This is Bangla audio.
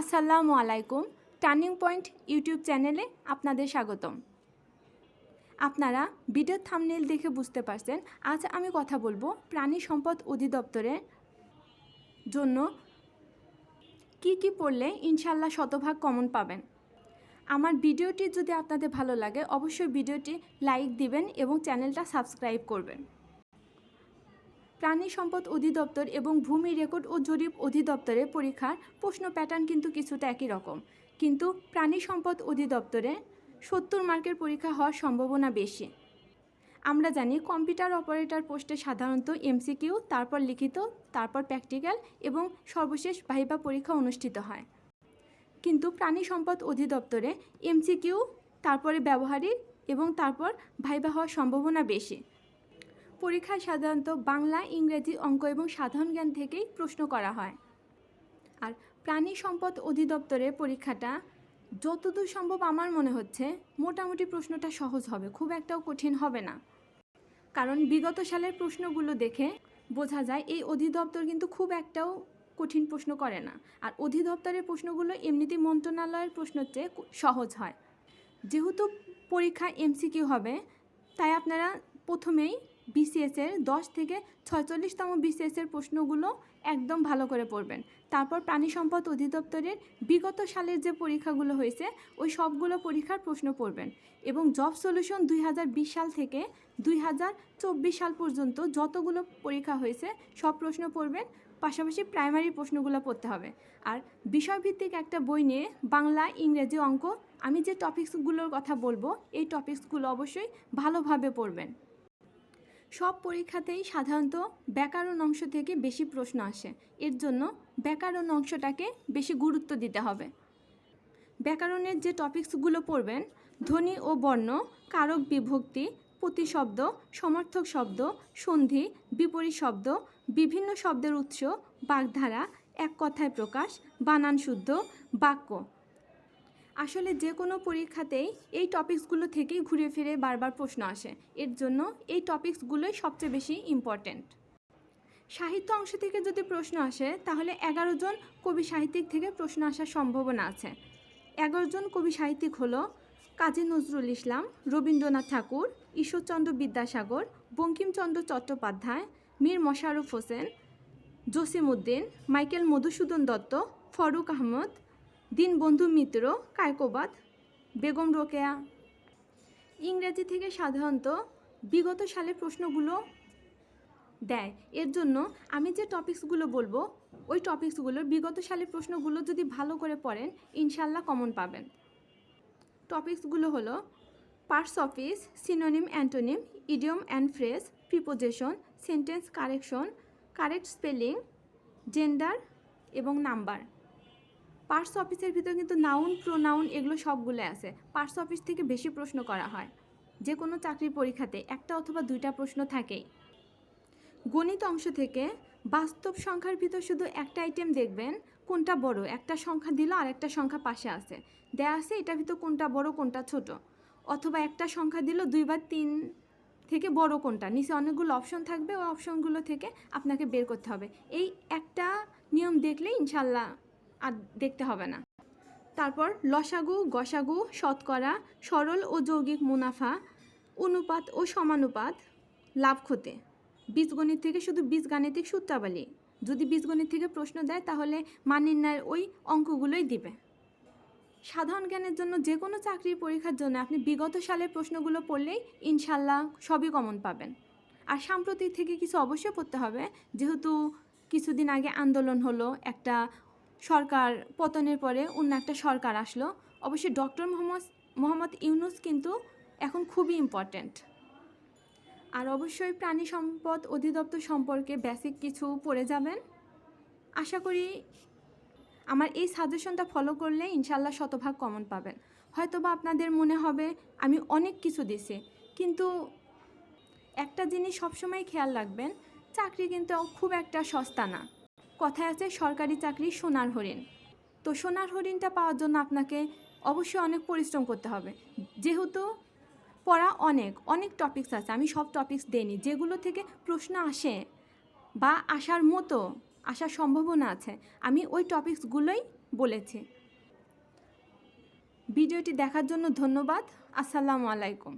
আসসালামু আলাইকুম টার্নিং পয়েন্ট ইউটিউব চ্যানেলে আপনাদের স্বাগতম। আপনারা ভিডিও থামনেল দেখে বুঝতে পারছেন আজ আমি কথা বলব প্রাণী সম্পদ অধিদপ্তরের জন্য কি কি পড়লে ইনশাল্লাহ শতভাগ কমন পাবেন। আমার ভিডিওটি যদি আপনাদের ভালো লাগে অবশ্যই ভিডিওটি লাইক দিবেন এবং চ্যানেলটা সাবস্ক্রাইব করবেন। প্রাণী সম্পদ অধিদপ্তর এবং ভূমি রেকর্ড ও জরিপ অধিদপ্তরের পরীক্ষার প্রশ্ন প্যাটার্ন কিন্তু কিছুটা একই রকম। কিন্তু প্রাণী সম্পদ অধিদপ্তরে সত্তর মার্কের পরীক্ষা হওয়ার সম্ভাবনা বেশি। আমরা জানি কম্পিউটার অপারেটর পোস্টে সাধারণত এমসিকিউ তারপর লিখিত, তারপর প্র্যাকটিক্যাল এবং সর্বশেষ ভাইবা পরীক্ষা অনুষ্ঠিত হয়। কিন্তু প্রাণী সম্পদ অধিদপ্তরে এমসিকিউ তারপরে ব্যবহারিক এবং তারপর ভাইবা হওয়ার সম্ভাবনা বেশি। পরীক্ষায় সাধারণত বাংলা, ইংরেজি অঙ্ক এবং সাধারণ জ্ঞান থেকেই প্রশ্ন করা হয়। আর প্রাণী সম্পদ অধিদপ্তরের পরীক্ষাটা যতদূর সম্ভব আমার মনে হচ্ছে মোটামুটি প্রশ্নটা সহজ হবে, খুব একটাও কঠিন হবে না। কারণ বিগত সালের প্রশ্নগুলো দেখে বোঝা যায় এই অধিদপ্তর কিন্তু খুব একটাও কঠিন প্রশ্ন করে না। আর অধিদপ্তরের প্রশ্নগুলো এমনিতেই মন্ত্রণালয়ের প্রশ্নের চেয়ে সহজ হয়। যেহেতু পরীক্ষা এমসিকিউ হবে, তাই আপনারা প্রথমেই বিসিএসের দশ থেকে ছয়চল্লিশতম বিসিএসের প্রশ্নগুলো একদম ভালো করে পড়বেন। তারপর প্রাণী সম্পদ অধিদপ্তরের বিগত সালের যে পরীক্ষাগুলো হয়েছে, ওই সবগুলো পরীক্ষার প্রশ্ন পড়বেন এবং জব সলিউশন দুই হাজার বিশ সাল থেকে দুই হাজার চব্বিশ সাল পর্যন্ত যতগুলো পরীক্ষা হয়েছে, সব প্রশ্ন পড়বেন। পাশাপাশি প্রাইমারি প্রশ্নগুলো পড়তে হবে। আর বিষয়ভিত্তিক একটা বই নিয়ে বাংলা, ইংরেজি অঙ্ক, আমি যে টপিকসগুলোর কথা বলব, এই টপিক্সগুলো অবশ্যই ভালোভাবে পড়বেন। সব পরীক্ষাতেই সাধারণত ব্যাকরণ অংশ থেকে বেশি প্রশ্ন আসে। এর জন্য ব্যাকরণ অংশটাকে বেশি গুরুত্ব দিতে হবে। ব্যাকরণের যে টপিকসগুলো পড়বেন, ধ্বনি ও বর্ণ, কারক বিভক্তি, প্রতিশব্দ, সমর্থক শব্দ, সন্ধি, বিপরীত শব্দ, বিভিন্ন শব্দের উৎস, বাগধারা, এক কথায় প্রকাশ, বানান শুদ্ধ, বাক্য। আসলে যে কোনো পরীক্ষাতেই এই টপিকসগুলো থেকেই ঘুরে ফিরে বারবার প্রশ্ন আসে। এর জন্য এই টপিকসগুলোই সবচেয়ে বেশি ইম্পর্ট্যান্ট সাহিত্য অংশ থেকে যদি প্রশ্ন আসে, তাহলে এগারো জন কবি সাহিত্যিক থেকে প্রশ্ন আসার সম্ভাবনা আছে। এগারো জন কবি সাহিত্যিক হলো কাজী নজরুল ইসলাম, রবীন্দ্রনাথ ঠাকুর, ঈশ্বরচন্দ্র বিদ্যাসাগর, বঙ্কিমচন্দ্র চট্টোপাধ্যায়, মীর মশারফ হোসেন, জসিমউদ্দিন, মাইকেল মধুসূদন দত্ত, ফরুক আহমদ দীনবন্ধু মিত্র, কায়কোবাদ, বেগম রোকেয়া। ইংরেজি থেকে সাধারণত বিগত সালের প্রশ্নগুলো দেয়। এর জন্য আমি যে টপিকসগুলো বলব, ওই টপিকসগুলোর বিগত সালের প্রশ্নগুলো যদি ভালো করে পড়েন ইনশাল্লাহ কমন পাবেন। টপিকসগুলো হলো parts of speech synonym antonym idiom and phrase preposition sentence correction correct spelling gender এবং নাম্বার পার্টস অফিসের ভিতরে কিন্তু নাউন, প্রোনাউন এগুলো সবগুলো আছে। পার্টস অফিস থেকে বেশি প্রশ্ন করা হয়। যে কোনো চাকরির পরীক্ষাতে একটা অথবা দুইটা প্রশ্ন থাকেই। গণিত অংশ থেকে বাস্তব সংখ্যার ভিতর শুধু একটা আইটেম দেখবেন, কোনটা বড়? একটা সংখ্যা দিল আর একটা সংখ্যা পাশে আছে। দেয়া আছে এটার ভিতর কোনটা বড়, কোনটা ছোট। অথবা একটা সংখ্যা দিল, দুই বা তিন থেকে বড় কোনটা? নিচে অনেকগুলো অপশন থাকবে, ওই অপশনগুলো থেকে আপনাকে বের করতে হবে। এই একটা নিয়ম দেখলে ইনশাল্লাহ আর দেখতে হবে না। তারপর লসাগু, গসাগু, শতকরা, সরল ও যৌগিক মুনাফা, অনুপাত ও সমানুপাত, লাভ ক্ষতি। বীজগণিত থেকে শুধু বীজগাণিতিক সূত্রাবলী। যদি বীজগণিত থেকে প্রশ্ন দেয়, তাহলে মান নির্ণয়ের ওই অঙ্কগুলোই দিবে। সাধারণ জ্ঞানের জন্য যে কোনো চাকরির পরীক্ষার জন্য আপনি বিগত সালের প্রশ্নগুলো পড়লেই ইনশাল্লাহ সবই কমন পাবেন। আর সাম্প্রতিক থেকে কিছু অবশ্যই পড়তে হবে। যেহেতু কিছুদিন আগে আন্দোলন হলো, একটা সরকার পতনের পরে অন্য একটা সরকার আসলো। অবশ্যই ডক্টর মোহাম্মদ মোহাম্মদ ইউনুস কিন্তু এখন খুবই ইম্পর্ট্যান্ট আর অবশ্যই প্রাণী সম্পদ অধিদপ্তর সম্পর্কে বেসিক কিছু পড়ে যাবেন। আশা করি আমার এই সাজেশনটা ফলো করলে ইনশাল্লাহ শতভাগ কমন পাবেন। হয়তো বা আপনাদের মনে হবে, আমি অনেক কিছু দিছি, কিন্তু একটা জিনিস সবসময় খেয়াল রাখবেন, চাকরি কিন্তু খুব একটা সস্তা না। কথায় আছে, সরকারি চাকরি সোনার হরিণ। তো সোনার হরিণটা পাওয়ার জন্য আপনাকে অবশ্যই অনেক পরিশ্রম করতে হবে। যেহেতু পড়া অনেক অনেক টপিকস আছে, আমি সব টপিকস দেইনি। যেগুলো থেকে প্রশ্ন আসে বা আসার মতো, আসার সম্ভাবনা আছে, আমি ওই টপিকসগুলোই বলেছি। ভিডিওটি দেখার জন্য ধন্যবাদ। আসসালামু আলাইকুম।